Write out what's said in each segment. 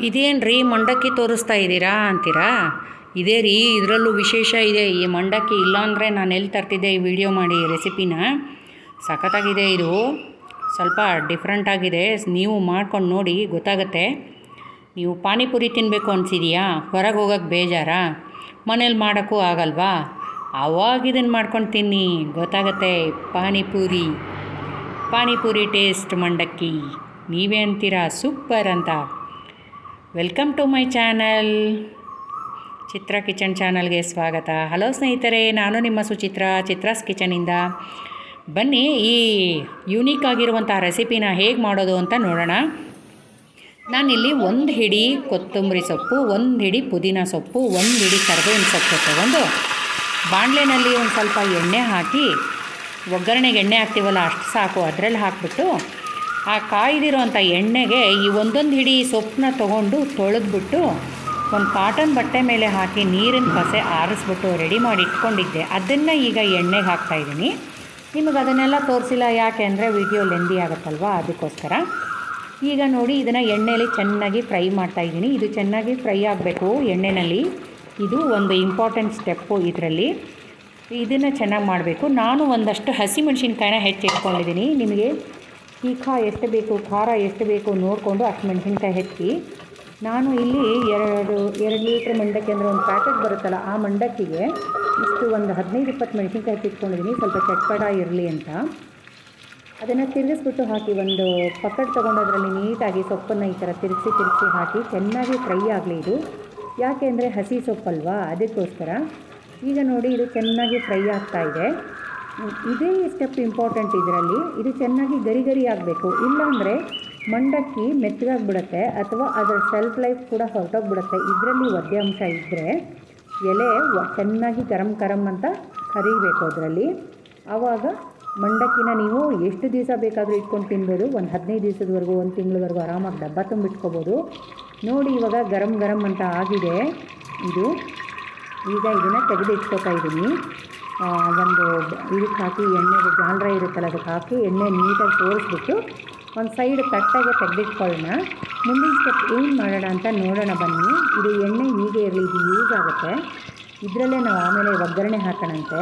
ಇದೇನು ರೀ ಮಂಡಕ್ಕಿ ತೋರಿಸ್ತಾ ಇದ್ದೀರಾ ಅಂತೀರಾ? ಇದೇ ರೀ, ಇದರಲ್ಲೂ ವಿಶೇಷ ಇದೆ. ಈ ಮಂಡಕ್ಕಿ ಇಲ್ಲಾಂದರೆ ನಾನು ಎಲ್ಲಿ ತರ್ತಿದ್ದೆ ಈ ವಿಡಿಯೋ ಮಾಡಿ ರೆಸಿಪಿನ? ಸಖತ್ತಾಗಿದೆ ಇದು. ಸ್ವಲ್ಪ ಡಿಫ್ರೆಂಟಾಗಿದೆ ನೀವು ಮಾಡ್ಕೊಂಡು ನೋಡಿ, ಗೊತ್ತಾಗುತ್ತೆ. ನೀವು ಪಾನಿಪುರಿ ತಿನ್ನಬೇಕು ಅನಿಸಿದೆಯಾ? ಹೊರಗೆ ಹೋಗೋಕ್ಕೆ ಬೇಜಾರಾ? ಮನೇಲಿ ಮಾಡೋಕ್ಕೂ ಆಗಲ್ವಾ? ಅವಾಗ ಇದನ್ನು ಮಾಡ್ಕೊಂಡು ತಿನ್ನಿ. ಗೊತ್ತಾಗತ್ತೆ, ಪಾನಿಪುರಿ. ಪಾನಿಪುರಿ ಟೇಸ್ಟ್ ಮಂಡಕ್ಕಿ. ನೀವೇ ಅಂತೀರಾ ಸೂಪರ್ ಅಂತ. Welcome to my channel. Chitra kitchen ಚಾನಲ್ಗೆ ಸ್ವಾಗತ. ಹಲೋ ಸ್ನೇಹಿತರೆ, ನಾನು ನಿಮ್ಮ ಸುಚಿತ್ರ, ಚಿತ್ರಾಸ್ ಕಿಚನಿಂದ ಬನ್ನಿ, ಈ ಯೂನಿಕ್ ಆಗಿರುವಂಥ ರೆಸಿಪಿನ ಹೇಗೆ ಮಾಡೋದು ಅಂತ ನೋಡೋಣ. ನಾನಿಲ್ಲಿ ಒಂದು ಹಿಡಿ ಕೊತ್ತಂಬರಿ ಸೊಪ್ಪು, ಒಂದು ಹಿಡಿ ಪುದೀನ ಸೊಪ್ಪು, ಒಂದು ಹಿಡಿ ಕರ್ಬೇವಿನ ಸೊಪ್ಪು ತಗೊಂಡು ಬಾಣಲೆನಲ್ಲಿ ಒಂದು ಸ್ವಲ್ಪ ಎಣ್ಣೆ ಹಾಕಿ, ಒಗ್ಗರಣೆಗೆ ಎಣ್ಣೆ ಹಾಕ್ತೀವಲ್ಲ ಅಷ್ಟು ಸಾಕು, ಅದರಲ್ಲಿ ಹಾಕ್ಬಿಟ್ಟು ಆ ಕಾಯ್ದಿರೋಂಥ ಎಣ್ಣೆಗೆ ಈ ಒಂದೊಂದು ಹಿಡಿ ಸೊಪ್ಪನ್ನ ತೊಗೊಂಡು ತೊಳೆದ್ಬಿಟ್ಟು ಒಂದು ಕಾಟನ್ ಬಟ್ಟೆ ಮೇಲೆ ಹಾಕಿ ನೀರಿನ ಪಸೆ ಆರಿಸ್ಬಿಟ್ಟು ರೆಡಿ ಮಾಡಿ ಇಟ್ಕೊಂಡಿದ್ದೆ. ಅದನ್ನು ಈಗ ಎಣ್ಣೆಗೆ ಹಾಕ್ತಾಯಿದ್ದೀನಿ ನಿಮಗೆ ಅದನ್ನೆಲ್ಲ ತೋರಿಸಿಲ್ಲ ಯಾಕೆ ಅಂದರೆ ವಿಡಿಯೋ ಲೆಂದಿ ಆಗುತ್ತಲ್ವ? ಅದಕ್ಕೋಸ್ಕರ. ಈಗ ನೋಡಿ, ಇದನ್ನು ಎಣ್ಣೆಯಲ್ಲಿ ಚೆನ್ನಾಗಿ ಫ್ರೈ ಮಾಡ್ತಾಯಿದ್ದೀನಿ ಇದು ಚೆನ್ನಾಗಿ ಫ್ರೈ ಆಗಬೇಕು ಎಣ್ಣೆಯಲ್ಲಿ ಇದು ಒಂದು ಇಂಪಾರ್ಟೆಂಟ್ ಸ್ಟೆಪ್ಪು ಇದರಲ್ಲಿ. ಇದನ್ನು ಚೆನ್ನಾಗಿ ಮಾಡಬೇಕು. ನಾನು ಒಂದಷ್ಟು ಹಸಿಮೆಣ್ಸಿನ್ಕಾಯಿನ ಹೆಚ್ಚಿಟ್ಕೊಂಡಿದ್ದೀನಿ. ನಿಮಗೆ ತೀಖ ಎಷ್ಟು ಬೇಕು, ಖಾರ ಎಷ್ಟು ಬೇಕು ನೋಡಿಕೊಂಡು ಅಷ್ಟು ಮೆಣಸಿನ್ಕಾಯಿ ಹೆಚ್ಚಿ. ನಾನು ಇಲ್ಲಿ ಎರಡು ಎರಡು ಲೀಟ್ರ್ ಮಂಡಕ್ಕಿ ಅಂದರೆ ಒಂದು ಪ್ಯಾಕೆಟ್ ಬರುತ್ತಲ್ಲ, ಆ ಮಂಡಕ್ಕಿಗೆ ಇಷ್ಟು ಒಂದು ಹದಿನೈದು, ಇಪ್ಪತ್ತು ಮೆಣಸಿನ್ಕಾಯಿ ತಿಕ್ಕೊಂಡಿದ್ದೀನಿ ಸ್ವಲ್ಪ ಚಟ್ಪಟ ಇರಲಿ ಅಂತ. ಅದನ್ನು ತಿರುಗಿಸ್ಬಿಟ್ಟು ಹಾಕಿ ಒಂದು ಪಕ್ಕಡ್ ತೊಗೊಂಡು ಅದರಲ್ಲಿ ನೀಟಾಗಿ ಸೊಪ್ಪನ್ನು ಈ ಥರ ತಿರುಗಿಸಿ ತಿರುಗಿಸಿ ಹಾಕಿ ಚೆನ್ನಾಗಿ ಫ್ರೈ ಆಗಲಿ ಇದು. ಯಾಕೆ ಅಂದರೆ ಹಸಿ ಸೊಪ್ಪಲ್ವಾ, ಅದಕ್ಕೋಸ್ಕರ. ಈಗ ನೋಡಿ ಇದು ಚೆನ್ನಾಗಿ ಫ್ರೈ ಆಗ್ತಾ ಇದೆ. ಇದೇ ಸ್ಟೆಪ್ ಇಂಪಾರ್ಟೆಂಟ್ ಇದರಲ್ಲಿ ಇದು ಚೆನ್ನಾಗಿ ಗರಿ ಗರಿ ಆಗಬೇಕು. ಇಲ್ಲಾಂದರೆ ಮಂಡಕ್ಕಿ ಮೆತ್ತಗಾಗ್ಬಿಡುತ್ತೆ ಅಥವಾ ಅದರ ಸೆಲ್ಫ್ ಲೈಫ್ ಕೂಡ ಹೊರಟೋಗ್ಬಿಡುತ್ತೆ. ಇದರಲ್ಲಿ ಒದ್ಯಾಂಶ ಇದ್ದರೆ ಎಲೆ ಚೆನ್ನಾಗಿ ಗರಂ ಗರಂ ಅಂತ ಕರಿಬೇಕು ಅದರಲ್ಲಿ. ಆವಾಗ ಮಂಡಕ್ಕಿನ ನೀವು ಎಷ್ಟು ದಿವಸ ಬೇಕಾದರೂ ಇಟ್ಕೊಂಡು ತಿನ್ಬೋದು. ಒಂದು ಹದಿನೈದು ದಿವಸದವರೆಗೂ, ಒಂದು ತಿಂಗಳವರೆಗೂ ಆರಾಮಾಗಿ ಡಬ್ಬ ತುಂಬಿಟ್ಕೋಬೋದು. ನೋಡಿ ಇವಾಗ ಗರಂ ಗರಂ ಅಂತ ಆಗಿದೆ. ಇದು ಈಗ ಇದನ್ನು ತೆಗೆದು ಇಟ್ಕೋತಾ ಇದ್ದೀನಿ ಒಂದು ಇದಕ್ಕೆ ಹಾಕಿ ಎಣ್ಣೆಗೆ ಜಾಂಡ್ರ ಇರುತ್ತಲ್ಲ, ಅದಕ್ಕೆ ಹಾಕಿ ಎಣ್ಣೆ ನೀಟಾಗಿ ತೋರಿಸ್ಬಿಟ್ಟು ಒಂದು ಸೈಡ್ ತಟ್ಟಾಗೆ ತೆಗೆದಿಟ್ಕೊಳ್ಳೋಣ. ಮುಂದಿನ ಸ್ಟೆಪ್ ಏನು ಮಾಡೋಣ ಅಂತ ನೋಡೋಣ ಬನ್ನಿ. ಇದು ಎಣ್ಣೆ ಹೀಗೆ ಇರಲಿ ಇದು ಯೂಸ್ ಆಗುತ್ತೆ. ಇದರಲ್ಲೇ ನಾವು ಆಮೇಲೆ ಒಗ್ಗರಣೆ ಹಾಕೋಣಂತೆ.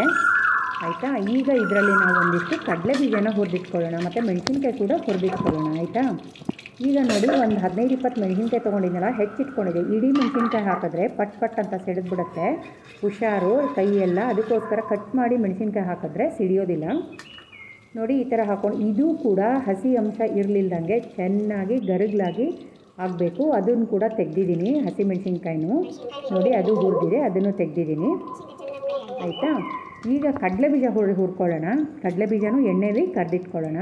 ಆಯಿತಾ? ಈಗ ಇದರಲ್ಲಿ ನಾವು ಒಂದಿಷ್ಟು ಕಡಲೆ ಬೀಜನ ಹುರಿದಿಟ್ಕೊಳ್ಳೋಣ, ಮತ್ತು ಮೆಣಸಿನ್ಕಾಯಿ ಕೂಡ ಹುರಿದಿಟ್ಕೊಳ್ಳೋಣ, ಆಯಿತಾ? ಈಗ ನೋಡಿ, ಒಂದು ಹದಿನೈದು ಇಪ್ಪತ್ತು ಮೆಣಸಿನ್ಕಾಯಿ ತೊಗೊಂಡಿದ್ದೆನಲ್ಲ ಹೆಚ್ಚಿಟ್ಕೊಂಡಿದ್ದೆ ಇಡೀ ಮೆಣಸಿನ್ಕಾಯಿ ಹಾಕಿದ್ರೆ ಪಟ್ ಪಟ್ ಅಂತ ಸೆಳೆದ್ಬಿಡುತ್ತೆ. ಹುಷಾರು, ಕೈ ಎಲ್ಲ, ಅದಕ್ಕೋಸ್ಕರ ಕಟ್ ಮಾಡಿ ಮೆಣಸಿನ್ಕಾಯಿ ಹಾಕಿದ್ರೆ ಸಿಡಿಯೋದಿಲ್ಲ. ನೋಡಿ, ಈ ಥರ ಹಾಕೊಂಡು, ಇದು ಕೂಡ ಹಸಿ ಅಂಶ ಇರಲಿಲ್ದಂಗೆ ಚೆನ್ನಾಗಿ ಗರಗ್ಲಾಗಿ ಆಗಬೇಕು. ಅದನ್ನು ಕೂಡ ತೆಗ್ದಿದ್ದೀನಿ, ಹಸಿ ಮೆಣಸಿನ್ಕಾಯಿನೂ. ನೋಡಿ, ಅದು ಹುರಿದಿದೆ, ಅದನ್ನು ತೆಗ್ದಿದ್ದೀನಿ. ಆಯಿತಾ? ಈಗ ಕಡಲೆ ಬೀಜ ಹುರ್ ಹುರ್ಕೊಳ್ಳೋಣ. ಕಡಲೆ ಬೀಜನೂ ಎಣ್ಣೆಯಲ್ಲಿ ಕರೆದಿಟ್ಕೊಳ್ಳೋಣ.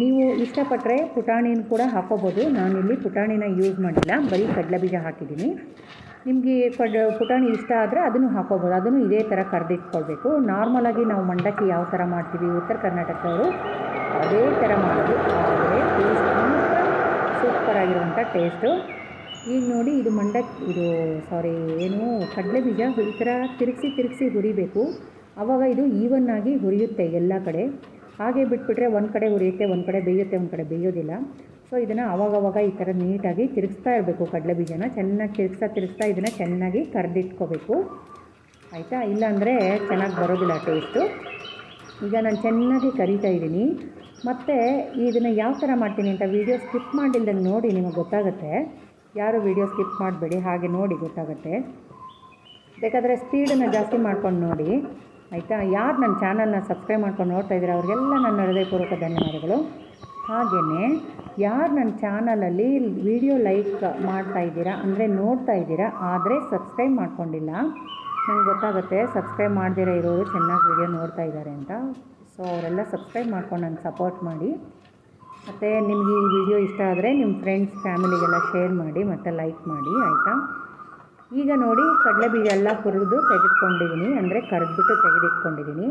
ನೀವು ಇಷ್ಟಪಟ್ಟರೆ ಪುಟಾಣಿನ ಕೂಡ ಹಾಕೋಬೋದು. ನಾನಿಲ್ಲಿ ಪುಟಾಣಿನ ಯೂಸ್ ಮಾಡಿಲ್ಲ. ಬರೀ ಕಡಲೆ ಬೀಜ ಹಾಕಿದ್ದೀನಿ. ನಿಮಗೆ ಕಡ್, ಪುಟಾಣಿ ಇಷ್ಟ ಆದರೆ ಅದನ್ನು ಹಾಕೋಬೋದು. ಅದನ್ನು ಇದೇ ಥರ ಕರೆದಿಟ್ಕೊಳ್ಬೇಕು. ನಾರ್ಮಲಾಗಿ ನಾವು ಮಂಡಕ್ಕಿ ಯಾವ ಥರ ಮಾಡ್ತೀವಿ? ಉತ್ತರ ಕರ್ನಾಟಕದವರು ಅದೇ ಥರ ಮಾಡೋದು. ಆದರೆ ಟೇಸ್ಟ್ ಸೂಪರ್ ಆಗಿರುವಂಥ ಟೇಸ್ಟು ಈಗ ನೋಡಿ ಇದು ಮಂಡಕ್ಕಿ ಇದು ಸಾರಿ ಏನು ಕಡಲೆ ಬೀಜ ಈ ಥರ ತಿರುಗಿಸಿ ತಿರುಗಿಸಿ ಹುರಿಬೇಕು. ಆವಾಗ ಇದು ಈವನ್ ಆಗಿ ಹುರಿಯುತ್ತೆ ಎಲ್ಲ ಕಡೆ. ಹಾಗೆ ಬಿಟ್ಬಿಟ್ರೆ ಒಂದು ಕಡೆ ಉರಿಯುತ್ತೆ, ಒಂದು ಕಡೆ ಬೇಯುತ್ತೆ, ಒಂದು ಕಡೆ ಬೇಯೋದಿಲ್ಲ. ಸೊ ಇದನ್ನು ಆವಾಗವಾಗ ಈ ಥರ ನೀಟಾಗಿ ತಿರುಗಿಸ್ತಾ ಇರಬೇಕು ಕಡಲೆ ಬೀಜನ. ಚೆನ್ನಾಗಿ ತಿರುಗಿಸ್ತಾ ತಿರುಗಿಸ್ತಾ ಇದನ್ನು ಚೆನ್ನಾಗಿ ಕರೆದಿಟ್ಕೋಬೇಕು. ಆಯಿತಾ? ಇಲ್ಲಾಂದರೆ ಚೆನ್ನಾಗಿ ಬರೋದಿಲ್ಲ ಟೇಸ್ಟು ಈಗ ನಾನು ಚೆನ್ನಾಗಿ ಕರಿತಾ ಇದ್ದೀನಿ. ಮತ್ತು ಇದನ್ನು ಯಾವ ಥರ ಮಾಡ್ತೀನಿ ಅಂತ ವೀಡಿಯೋ ಸ್ಕಿಪ್ ಮಾಡಿಲ್ದಂಗೆ ನೋಡಿ ನಿಮಗೆ ಗೊತ್ತಾಗುತ್ತೆ. ಯಾರು ವೀಡಿಯೋ ಸ್ಕಿಪ್ ಮಾಡಬೇಡಿ, ಹಾಗೆ ನೋಡಿ ಗೊತ್ತಾಗುತ್ತೆ. ಬೇಕಾದರೆ ಸ್ಪೀಡನ್ನು ಜಾಸ್ತಿ ಮಾಡ್ಕೊಂಡು ನೋಡಿ. ಆಯಿತಾ? ಯಾರು ನನ್ನ ಚಾನಲ್ನ ಸಬ್ಸ್ಕ್ರೈಬ್ ಮಾಡ್ಕೊಂಡು ನೋಡ್ತಾ ಇದ್ದೀರಾ? ಅವ್ರಿಗೆಲ್ಲ ನನ್ನ ಹೃದಯಪೂರ್ವಕ ಧನ್ಯವಾದಗಳು. ಹಾಗೆಯೇ ಯಾರು ನನ್ನ ಚಾನಲಲ್ಲಿ ವಿಡಿಯೋ ಲೈಕ್ ಮಾಡ್ತಾ ಇದ್ದೀರಾ ಅಂದರೆ ನೋಡ್ತಾ ಇದ್ದೀರಾ, ಆದರೆ ಸಬ್ಸ್ಕ್ರೈಬ್ ಮಾಡ್ಕೊಂಡಿಲ್ಲ, ನಂಗೆ ಗೊತ್ತಾಗುತ್ತೆ ಸಬ್ಸ್ಕ್ರೈಬ್ ಮಾಡದಿರೋ ಇರೋರು ಚೆನ್ನಾಗಿ ವಿಡಿಯೋ ನೋಡ್ತಾ ಇದ್ದಾರೆ ಅಂತ. ಸೊ, ಅವರೆಲ್ಲ ಸಬ್ಸ್ಕ್ರೈಬ್ ಮಾಡ್ಕೊಂಡು ನಂಗೆ ಸಪೋರ್ಟ್ ಮಾಡಿ. ಮತ್ತು ನಿಮಗೆ ಈ ವಿಡಿಯೋ ಇಷ್ಟ ಆದರೆ ನಿಮ್ಮ ಫ್ರೆಂಡ್ಸ್, ಫ್ಯಾಮಿಲಿಗೆಲ್ಲ ಶೇರ್ ಮಾಡಿ, ಮತ್ತು ಲೈಕ್ ಮಾಡಿ, ಆಯಿತಾ? ಈಗ ನೋಡಿ ಕಡಲೆ ಬೀಜ ಎಲ್ಲ ಹುರಿದು ತೆಗೆದುಕೊಂಡಿದ್ದೀನಿ. ಅಂದರೆ ಕರೆದ್ಬಿಟ್ಟು ತೆಗೆದಿಟ್ಕೊಂಡಿದ್ದೀನಿ.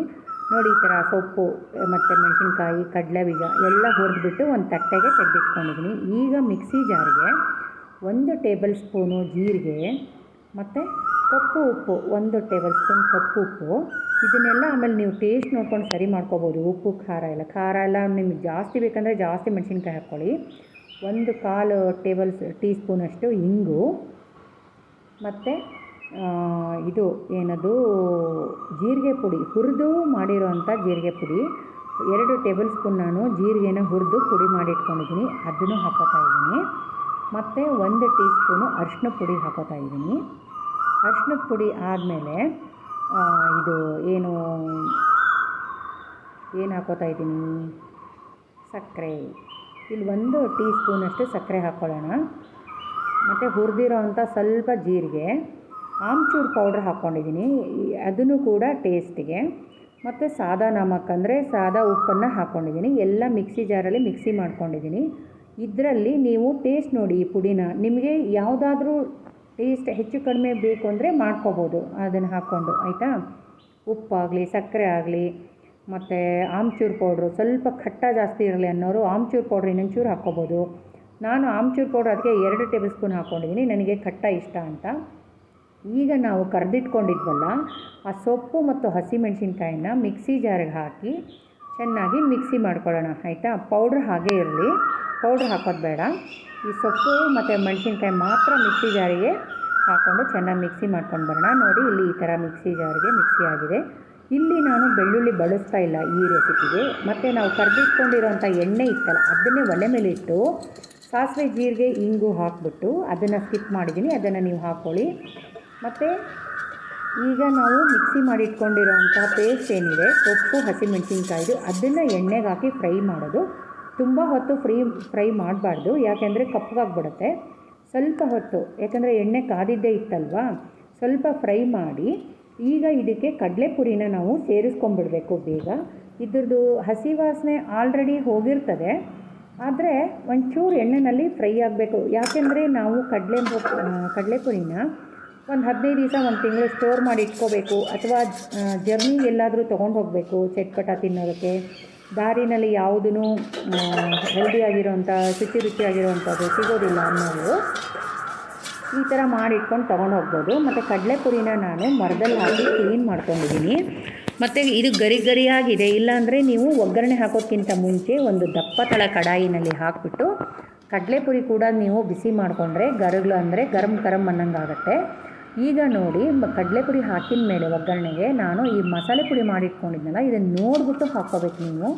ನೋಡಿ ಈ ಥರ ಸೊಪ್ಪು, ಮತ್ತು ಮೆಣಸಿನ್ಕಾಯಿ, ಕಡಲೆ ಬೀಜ ಎಲ್ಲ ಹುರಿದ್ಬಿಟ್ಟು ಒಂದು ತಟ್ಟೆಗೆ ತೆಗೆದಿಟ್ಕೊಂಡಿದ್ದೀನಿ. ಈಗ ಮಿಕ್ಸಿ ಜಾರಿಗೆ ಒಂದು ಟೇಬಲ್ ಸ್ಪೂನು ಜೀರಿಗೆ, ಮತ್ತು ಕಪ್ಪು ಉಪ್ಪು, ಒಂದು ಟೇಬಲ್ ಸ್ಪೂನ್ ಕಪ್ಪು ಉಪ್ಪು. ಇದನ್ನೆಲ್ಲ ಆಮೇಲೆ ನೀವು ಟೇಸ್ಟ್ ನೋಡ್ಕೊಂಡು ಸರಿ ಮಾಡ್ಕೋಬೋದು. ಉಪ್ಪು, ಖಾರ ಎಲ್ಲ. ಖಾರ ಎಲ್ಲ ನಿಮ್ಗೆ ಜಾಸ್ತಿ ಬೇಕಂದರೆ ಜಾಸ್ತಿ ಮೆಣಸಿನ್ಕಾಯಿ ಹಾಕ್ಕೊಳ್ಳಿ. ಒಂದು ಕಾಲು ಟೇಬಲ್ ಟೀ ಸ್ಪೂನಷ್ಟು ಇಂಗು. ಮತ್ತು ಇದು ಏನದು, ಜೀರಿಗೆ ಪುಡಿ, ಹುರಿದು ಮಾಡಿರೋವಂಥ ಜೀರಿಗೆ ಪುಡಿ. ಎರಡು ಟೇಬಲ್ ಸ್ಪೂನ್ ನಾನು ಜೀರಿಗೆನ ಹುರಿದು ಪುಡಿ ಮಾಡಿ ಇಟ್ಕೊಂಡಿದ್ದೀನಿ ಅದನ್ನು ಹಾಕೋತಾ ಇದ್ದೀನಿ. ಮತ್ತು ಒಂದು ಟೀ ಸ್ಪೂನು ಅರಿಶಿನ ಪುಡಿ ಹಾಕೋತಾ ಇದ್ದೀನಿ. ಅರಿಶಿನದ ಪುಡಿ ಆದಮೇಲೆ ಇದು ಏನು ಏನು ಹಾಕೋತಾ ಇದ್ದೀನಿ? ಸಕ್ಕರೆ. ಇಲ್ಲಿ ಒಂದು ಟೀ ಸ್ಪೂನಷ್ಟು ಸಕ್ಕರೆ ಹಾಕ್ಕೊಳ್ಳೋಣ ಮತ್ತು ಹುರಿದಿರೋ ಅಂಥ ಸ್ವಲ್ಪ ಜೀರಿಗೆ, ಆಮ್ಚೂರು ಪೌಡ್ರ್ ಹಾಕ್ಕೊಂಡಿದ್ದೀನಿ. ಅದನ್ನು ಕೂಡ ಟೇಸ್ಟಿಗೆ. ಮತ್ತು ಸಾದಾ ನಮಕ್ ಅಂದರೆ ಸಾದಾ ಉಪ್ಪನ್ನು ಹಾಕ್ಕೊಂಡಿದ್ದೀನಿ. ಎಲ್ಲ ಮಿಕ್ಸಿ ಜಾರಲ್ಲಿ ಮಿಕ್ಸಿ ಮಾಡ್ಕೊಂಡಿದ್ದೀನಿ. ಇದರಲ್ಲಿ ನೀವು ಟೇಸ್ಟ್ ನೋಡಿ ಈ ಪುಡಿನ. ನಿಮಗೆ ಯಾವುದಾದ್ರೂ ಟೇಸ್ಟ್ ಹೆಚ್ಚು ಕಡಿಮೆ ಬೇಕು ಅಂದರೆ ಮಾಡ್ಕೋಬೋದು ಅದನ್ನು ಹಾಕ್ಕೊಂಡು, ಆಯಿತಾ? ಉಪ್ಪಾಗಲಿ, ಸಕ್ಕರೆ ಆಗಲಿ, ಮತ್ತು ಆಮ್ಚೂರು ಪೌಡ್ರು ಸ್ವಲ್ಪ ಖಟ್ಟ ಜಾಸ್ತಿ ಇರಲಿ ಅನ್ನೋರು ಆಮ್ಚೂರು ಪೌಡ್ರ್ ಇನ್ನೊಂಚೂರು ಹಾಕ್ಕೋಬೋದು. ನಾನು ಆಮ್ಚೂರು ಪೌಡ್ರ್ ಅದಕ್ಕೆ ಎರಡು ಟೇಬಲ್ ಸ್ಪೂನ್ ಹಾಕ್ಕೊಂಡಿದ್ದೀನಿ, ನನಗೆ ಖಟ್ಟ ಇಷ್ಟ ಅಂತ. ಈಗ ನಾವು ಕರೆದಿಟ್ಕೊಂಡಿದ್ವಲ್ಲ, ಆ ಸೊಪ್ಪು ಮತ್ತು ಹಸಿಮೆಣಸಿನ್ಕಾಯಿನ ಮಿಕ್ಸಿ ಜಾರಿಗೆ ಹಾಕಿ ಚೆನ್ನಾಗಿ ಮಿಕ್ಸಿ ಮಾಡ್ಕೊಳ್ಳೋಣ, ಆಯಿತಾ? ಪೌಡ್ರ್ ಹಾಗೇ ಇರಲಿ, ಪೌಡ್ರ್ ಹಾಕೋದು ಬೇಡ. ಈ ಸೊಪ್ಪು ಮತ್ತು ಮೆಣಸಿನ್ಕಾಯಿ ಮಾತ್ರ ಮಿಕ್ಸಿ ಜಾರಿಗೆ ಹಾಕ್ಕೊಂಡು ಚೆನ್ನಾಗಿ ಮಿಕ್ಸಿ ಮಾಡ್ಕೊಂಡು ಬರೋಣ. ನೋಡಿ, ಇಲ್ಲಿ ಈ ಥರ ಮಿಕ್ಸಿ ಜಾರಿಗೆ ಮಿಕ್ಸಿ ಆಗಿದೆ. ಇಲ್ಲಿ ನಾನು ಬೆಳ್ಳುಳ್ಳಿ ಬಳಸ್ತಾ ಇಲ್ಲ ಈ ರೆಸಿಪಿಗೆ. ಮತ್ತು ನಾವು ಕರೆದಿಟ್ಕೊಂಡಿರೋಂಥ ಎಣ್ಣೆ ಇತ್ತಲ್ಲ, ಅದನ್ನೇ ಒಲೆ ಮೇಲೆ ಇಟ್ಟು ಸಾಸಿವೆ ಜೀರಿಗೆ, ಇಂಗು ಹಾಕ್ಬಿಟ್ಟು ಅದನ್ನು ಸ್ಕಿಪ್ ಮಾಡಿದ್ದೀನಿ ಅದನ್ನು ನೀವು ಹಾಕ್ಕೊಳ್ಳಿ ಮತ್ತು ಈಗ ನಾವು ಮಿಕ್ಸಿ ಮಾಡಿ ಇಟ್ಕೊಂಡಿರೋಂಥ ಪೇಸ್ಟ್ ಏನಿದೆ, ಸೊಪ್ಪು, ಹಸಿಮೆಣಸಿನ್ಕಾಯಿದು, ಅದನ್ನು ಎಣ್ಣೆಗೆ ಹಾಕಿ ಫ್ರೈ ಮಾಡೋದು. ತುಂಬ ಹೊತ್ತು ಫ್ರೈ ಫ್ರೈ ಮಾಡಬಾರ್ದು. ಯಾಕೆಂದರೆ ಕಪ್ಪಗಾಗ್ಬಿಡುತ್ತೆ. ಸ್ವಲ್ಪ ಹೊತ್ತು, ಯಾಕಂದರೆ ಎಣ್ಣೆ ಕಾದಿದ್ದೇ ಇತ್ತಲ್ವಾ? ಸ್ವಲ್ಪ ಫ್ರೈ ಮಾಡಿ, ಈಗ ಇದಕ್ಕೆ ಕಡಲೆಪುರಿನ ನಾವು ಸೇರಿಸ್ಕೊಂಬಿಡಬೇಕು ಬೇಗ. ಇದ್ರದ್ದು ಹಸಿ ವಾಸನೆ ಆಲ್ರೆಡಿ ಹೋಗಿರ್ತದೆ. ಆದರೆ ಒಂಚೂರು ಎಣ್ಣೆಯಲ್ಲಿ ಫ್ರೈ ಆಗಬೇಕು. ಯಾಕೆಂದರೆ ನಾವು ಕಡಲೆ ಕಡಲೆಪುರಿನ ಒಂದು ಹದಿನೈದು ದಿವಸ, ಒಂದು ತಿಂಗಳು ಸ್ಟೋರ್ ಮಾಡಿ ಇಟ್ಕೋಬೇಕು. ಅಥವಾ ಜರ್ನಿ ಎಲ್ಲಾದರೂ ತೊಗೊಂಡು ಹೋಗಬೇಕು ಚಟ್ಪಟ ತಿನ್ನೋದಕ್ಕೆ. ದಾರಿನಲ್ಲಿ ಯಾವುದೂ ಹೆಲ್ದಿಯಾಗಿರೋಂಥ ಶುಚಿ ರುಚಿಯಾಗಿರೋವಂಥದ್ದು ಸಿಗೋದಿಲ್ಲ ಅನ್ನೋರು ಈ ಥರ ಮಾಡಿ ಇಟ್ಕೊಂಡು ತೊಗೊಂಡು ಹೋಗ್ಬೋದು. ಮತ್ತು ಕಡಲೆಪುರಿನ ನಾನು ಮರದಲ್ಲಿ ಹಾಕಿ ಕ್ಲೀನ್ ಮಾಡ್ಕೊಂಡಿದ್ದೀನಿ ಮತ್ತು ಇದು ಗರಿ ಗರಿಯಾಗಿದೆ. ಇಲ್ಲಾಂದರೆ ನೀವು ಒಗ್ಗರಣೆ ಹಾಕೋಕ್ಕಿಂತ ಮುಂಚೆ ಒಂದು ದಪ್ಪ ತಳ ಕಡಾಯಿನಲ್ಲಿ ಹಾಕಿಬಿಟ್ಟು ಕಡಲೆಪುರಿ ಕೂಡ ನೀವು ಬಿಸಿ ಮಾಡಿಕೊಂಡ್ರೆ ಗರಗಳು ಅಂದರೆ ಗರಂ ಗರಂ ಅನ್ನಂಗಾಗತ್ತೆ. ಈಗ ನೋಡಿ ಕಡಲೆಪುರಿ ಹಾಕಿದ ಮೇಲೆ ಒಗ್ಗರಣೆಗೆ ನಾನು ಈ ಮಸಾಲೆ ಪುಡಿ ಮಾಡಿಟ್ಕೊಂಡಿದ್ನಲ್ಲ, ಇದನ್ನು ನೋಡಿಬಿಟ್ಟು ಹಾಕ್ಕೋಬೇಕು ನೀವು.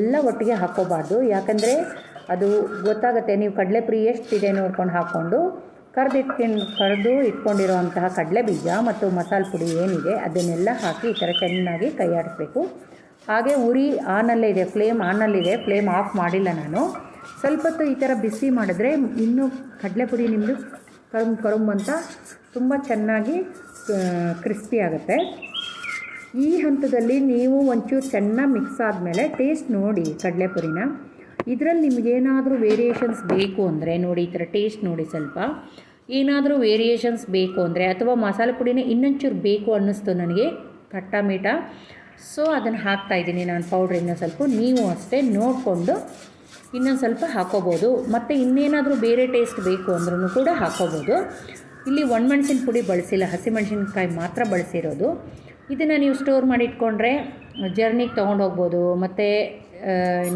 ಎಲ್ಲ ಒಟ್ಟಿಗೆ ಹಾಕ್ಕೋಬಾರ್ದು. ಯಾಕಂದರೆ ಅದು ಗೊತ್ತಾಗುತ್ತೆ, ನೀವು ಕಡಲೆಪುರಿ ಎಷ್ಟಿದೆ ನೋಡ್ಕೊಂಡು ಹಾಕ್ಕೊಂಡು. ಕರೆದಿಟ್ಕೊಂಡು ಕರೆದು ಇಟ್ಕೊಂಡಿರುವಂತಹ ಕಡಲೆ ಬೀಜ ಮತ್ತು ಮಸಾಲೆ ಪುಡಿ ಏನಿದೆ, ಅದನ್ನೆಲ್ಲ ಹಾಕಿ ಈ ಥರ ಚೆನ್ನಾಗಿ ಕೈಯಾಡಿಸ್ಬೇಕು ಹಾಗೆ ಉರಿ ಆನಲ್ಲೇ ಇದೆ, ಫ್ಲೇಮ್ ಆನಲ್ಲಿದೆ ಫ್ಲೇಮ್ ಆಫ್ ಮಾಡಿಲ್ಲ ನಾನು. ಸ್ವಲ್ಪ ಹೊತ್ತು ಈ ಥರ ಬಿಸಿ ಮಾಡಿದ್ರೆ ಇನ್ನೂ ಕಡಲೆಪುರಿ ನಿಮ್ಮದು ಕರುಮ್ ಕರುಮ್ ಅಂತ ತುಂಬ ಚೆನ್ನಾಗಿ ಕ್ರಿಸ್ಪಿ ಆಗುತ್ತೆ. ಈ ಹಂತದಲ್ಲಿ ನೀವು ಒಂಚೂರು ಚೆನ್ನಾಗಿ ಮಿಕ್ಸ್ ಆದಮೇಲೆ ಟೇಸ್ಟ್ ನೋಡಿ ಕಡಲೆಪುರಿನ ಇದರಲ್ಲಿ ನಿಮಗೇನಾದರೂ ವೇರಿಯೇಷನ್ಸ್ ಬೇಕು ಅಂದರೆ ನೋಡಿ, ಈ ಥರ ಟೇಸ್ಟ್ ನೋಡಿ ಸ್ವಲ್ಪ. ಏನಾದರೂ ವೇರಿಯೇಷನ್ಸ್ ಬೇಕು ಅಂದರೆ ಅಥವಾ ಮಸಾಲೆ ಪುಡಿನೇ ಇನ್ನೊಂಚೂರು ಬೇಕು ಅನ್ನಿಸ್ತು ನನಗೆ ಖಟ್ಟ ಮೀಠ. ಸೊ ಅದನ್ನು ಹಾಕ್ತಾಯಿದ್ದೀನಿ ನಾನು ಪೌಡ್ರ್ ಇನ್ನೊಂದು ಸ್ವಲ್ಪ. ನೀವು ಅಷ್ಟೇ ನೋಡಿಕೊಂಡು ಇನ್ನೊಂದು ಸ್ವಲ್ಪ ಹಾಕೋಬೋದು. ಮತ್ತು ಇನ್ನೇನಾದರೂ ಬೇರೆ ಟೇಸ್ಟ್ ಬೇಕು ಅಂದ್ರೂ ಕೂಡ ಹಾಕೋಬೋದು. ಇಲ್ಲಿ ಒಣಮೆಣಸಿನ ಪುಡಿ ಬಳಸಿಲ್ಲ, ಹಸಿಮೆಣ್ಸಿನ್ಕಾಯಿ ಮಾತ್ರ ಬಳಸಿರೋದು. ಇದನ್ನು ನೀವು ಸ್ಟೋರ್ ಮಾಡಿ ಇಟ್ಕೊಂಡ್ರೆ ಜರ್ನಿಗೆ ತೊಗೊಂಡು ಹೋಗ್ಬೋದು. ಮತ್ತು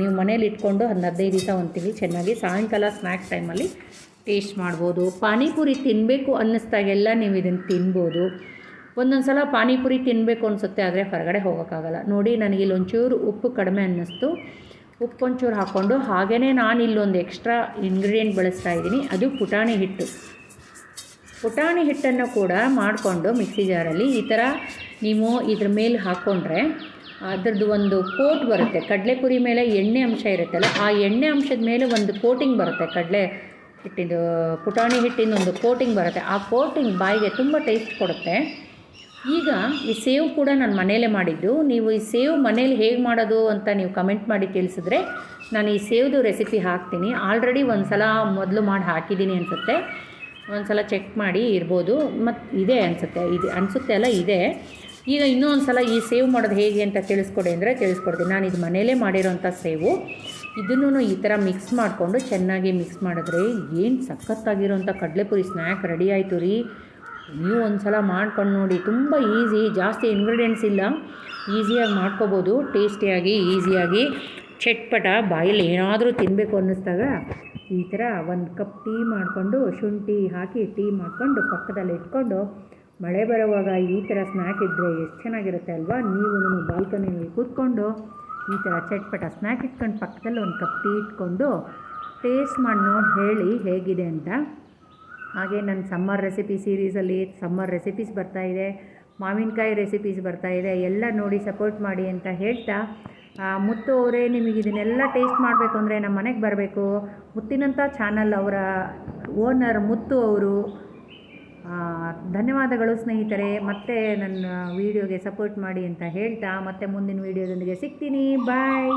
ನೀವು ಮನೇಲಿ ಇಟ್ಕೊಂಡು ಒಂದು ಹದಿನೈದು ದಿವಸ ಒಂದು ತಿಂಗಳು ಚೆನ್ನಾಗಿ ಸಾಯಂಕಾಲ ಸ್ನ್ಯಾಕ್ಸ್ ಟೈಮಲ್ಲಿ ಟೇಸ್ಟ್ ಮಾಡ್ಬೋದು. ಪಾನಿಪುರಿ ತಿನ್ನಬೇಕು ಅನ್ನಿಸ್ದಾಗೆಲ್ಲ ನೀವು ಇದನ್ನು ತಿನ್ಬೋದು. ಒಂದೊಂದು ಸಲ ಪಾನಿಪುರಿ ತಿನ್ನಬೇಕು ಅನಿಸುತ್ತೆ, ಆದರೆ ಹೊರಗಡೆ ಹೋಗೋಕ್ಕಾಗಲ್ಲ. ನೋಡಿ, ನನಗೆ ಇಲ್ಲಿ ಒಂಚೂರು ಉಪ್ಪು ಕಡಿಮೆ ಅನ್ನಿಸ್ತು. ಉಪ್ಪು ಒಂಚೂರು ಹಾಕ್ಕೊಂಡು ಹಾಗೆಯೇ ನಾನು ಇಲ್ಲೊಂದು ಎಕ್ಸ್ಟ್ರಾ ಇಂಗ್ರೀಡಿಯೆಂಟ್ ಬಳಸ್ತಾ ಇದ್ದೀನಿ. ಅದು ಪುಟಾಣಿ ಹಿಟ್ಟು. ಪುಟಾಣಿ ಹಿಟ್ಟನ್ನು ಕೂಡ ಮಾಡಿಕೊಂಡು ಮಿಕ್ಸಿ ಜಾರಲ್ಲಿ ಈ ಥರ ನೀವು ಇದ್ರ ಮೇಲೆ ಹಾಕ್ಕೊಂಡ್ರೆ ಅದರದ್ದು ಒಂದು ಕೋಟ್ ಬರುತ್ತೆ. ಕಡಲೆಪುರಿ ಮೇಲೆ ಎಣ್ಣೆ ಅಂಶ ಇರುತ್ತಲ್ಲ, ಆ ಎಣ್ಣೆ ಅಂಶದ ಮೇಲೆ ಒಂದು ಕೋಟಿಂಗ್ ಬರುತ್ತೆ ಕಡಲೆ ಹಿಟ್ಟಿದು, ಪುಟಾಣಿ ಹಿಟ್ಟಿನ ಒಂದು ಕೋಟಿಂಗ್ ಬರುತ್ತೆ. ಆ ಕೋಟಿಂಗ್ ಬಾಯಿಗೆ ತುಂಬ ಟೇಸ್ಟ್ ಕೊಡುತ್ತೆ. ಈಗ ಈ ಸೇವ್ ಕೂಡ ನಾನು ಮನೆಯಲ್ಲೇ ಮಾಡಿದ್ದು. ನೀವು ಈ ಸೇವ್ ಮನೇಲಿ ಹೇಗೆ ಮಾಡೋದು ಅಂತ ನೀವು ಕಮೆಂಟ್ ಮಾಡಿ ತಿಳಿಸಿದ್ರೆ ನಾನು ಈ ಸೇವ್ದು ರೆಸಿಪಿ ಹಾಕ್ತೀನಿ. ಆಲ್ರೆಡಿ ಒಂದು ಸಲ ಮೊದಲು ಮಾಡಿ ಹಾಕಿದ್ದೀನಿ ಅನಿಸುತ್ತೆ. ಒಂದು ಸಲ ಚೆಕ್ ಮಾಡಿ ಇರ್ಬೋದು. ಮತ್ತು ಇದೆ ಅನಿಸುತ್ತೆ. ಇದೆ, ಅನಿಸುತ್ತೆ ಅಲ್ಲ, ಇದೆ. ಈಗ ಇನ್ನೂ ಒಂದು ಸಲ ಈ ಸೇವ್ ಮಾಡೋದು ಹೇಗೆ ಅಂತ ತಿಳಿಸ್ಕೊಡಿ ಅಂದರೆ ತಿಳಿಸ್ಕೊಡ್ತೀನಿ. ನಾನು ಇದು ಮನೇಲೇ ಮಾಡಿರೋಂಥ ಸೇವು. ಇದನ್ನು ಈ ಥರ ಮಿಕ್ಸ್ ಮಾಡಿಕೊಂಡು ಚೆನ್ನಾಗಿ ಮಿಕ್ಸ್ ಮಾಡಿದ್ರೆ ಏನು ಸಖತ್ತಾಗಿರೋಂಥ ಕಡಲೆಪುರಿ ಸ್ನ್ಯಾಕ್ ರೆಡಿ ಆಯಿತು ರೀ. ನೀವು ಒಂದು ಸಲ ಮಾಡ್ಕೊಂಡು ನೋಡಿ, ತುಂಬ ಈಸಿ ಜಾಸ್ತಿ ಇಂಗ್ರೀಡಿಯೆಂಟ್ಸ್ ಇಲ್ಲ. ಈಸಿಯಾಗಿ ಮಾಡ್ಕೋಬೋದು ಟೇಸ್ಟಿಯಾಗಿ ಈಸಿಯಾಗಿ ಚಟ್ಪಟ ಬಾಯಲ್ಲಿ ಏನಾದರೂ ತಿನ್ನಬೇಕು ಅನ್ನಿಸ್ದಾಗ ಈ ಥರ ಒಂದು ಕಪ್ ಟೀ ಮಾಡಿಕೊಂಡು, ಶುಂಠಿ ಹಾಕಿ ಟೀ ಮಾಡಿಕೊಂಡು ಪಕ್ಕದಲ್ಲಿ ಇಟ್ಕೊಂಡು, ಮಳೆ ಬರುವಾಗ ಈ ಥರ ಸ್ನ್ಯಾಕ್ ಇದ್ದರೆ ಎಷ್ಟು ಚೆನ್ನಾಗಿರುತ್ತೆ ಅಲ್ವಾ? ನೀವು ಬಾಲ್ಕನಿಯಲ್ಲಿ ಕೂತ್ಕೊಂಡು ಈ ಥರ ಚಟ್ಪಟ ಸ್ನ್ಯಾಕ್ ಇಟ್ಕೊಂಡು ಪಕ್ಕದಲ್ಲಿ ಒಂದು ಕಪ್ ಟೀ ಇಟ್ಕೊಂಡು ಟೇಸ್ಟ್ ಮಾಡಿ ನೋಡಿ ಹೇಳಿ ಹೇಗಿದೆ ಅಂತ. ಹಾಗೆ ನನ್ನ ಸಮ್ಮರ್ ರೆಸಿಪಿ ಸೀರೀಸಲ್ಲಿ ಸಮ್ಮರ್ ರೆಸಿಪೀಸ್ ಬರ್ತಾ ಇದೆ, ಮಾವಿನಕಾಯಿ ರೆಸಿಪೀಸ್ ಬರ್ತಾ ಇದೆ, ಎಲ್ಲ ನೋಡಿ ಸಪೋರ್ಟ್ ಮಾಡಿ ಅಂತ ಹೇಳ್ತಾ ಮುತ್ತು ಅವರೇ ನಿಮಗೆ ಇದನ್ನೆಲ್ಲ ಟೇಸ್ಟ್ ಮಾಡಬೇಕು ಅಂದರೆ ನಮ್ಮ ಮನೆಗೆ ಬರಬೇಕು. ಮುತ್ತಿನಂಥ ಚಾನಲ್ ಅವರ ಓನರ್ ಮುತ್ತು ಅವರು ಧನ್ಯವಾದಗಳು ಸ್ನೇಹಿತರೆ ಮತ್ತೆ ನನ್ನ ವಿಡಿಯೋಗೆ ಸಪೋರ್ಟ್ ಮಾಡಿ ಅಂತ ಹೇಳ್ತಾ ಮತ್ತೆ ಮುಂದಿನ ವಿಡಿಯೋದೊಂದಿಗೆ ಸಿಗ್ತೀನಿ. ಬಾಯ್